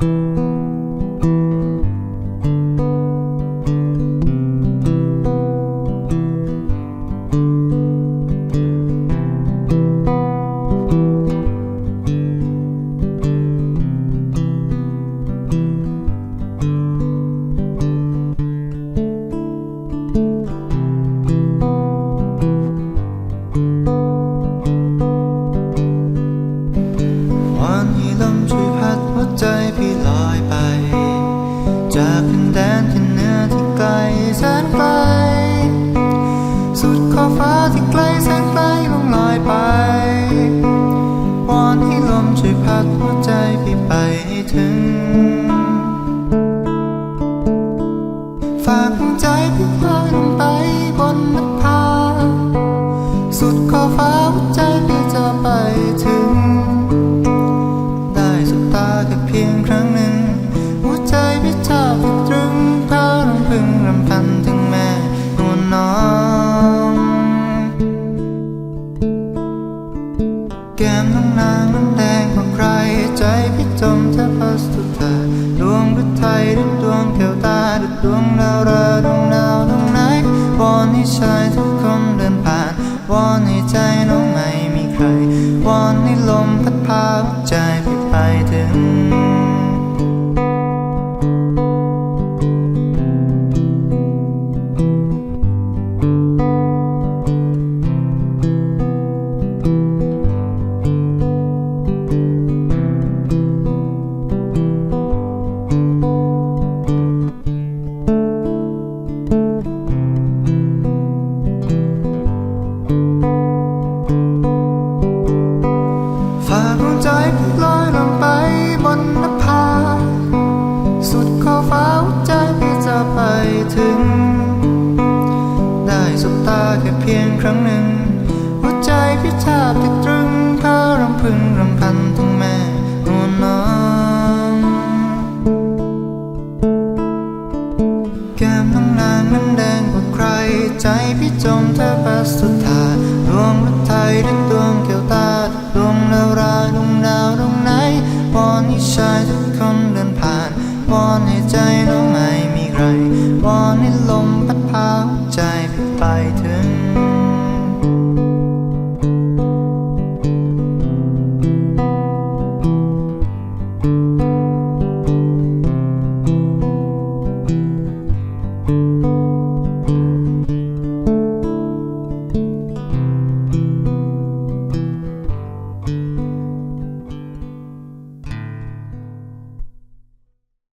วั จากพื้นแดนที่เหนือที่ไกลแสนไกล สุดขอบฟ้าที่ไกลแสนไกลลงลอยไป วอนให้ลมช่วยพัดหัวใจพี่ไปให้ถึง ดวงดาวราดวงดาวดวงไหนวอนให้ชายทุกคนเดินผ่านวอนให้ใจน้องไม่มีใครวอนให้ลมพัดพาใจาแค่เพียงครั้งหนึ่ง หัวใจพี่แทบติดตรึงเธอรำพึงรำพันทั้งแม่นวลน้องแก้มน้องนางนั้นแดงกว่าใคร ใจพี่จมเธอ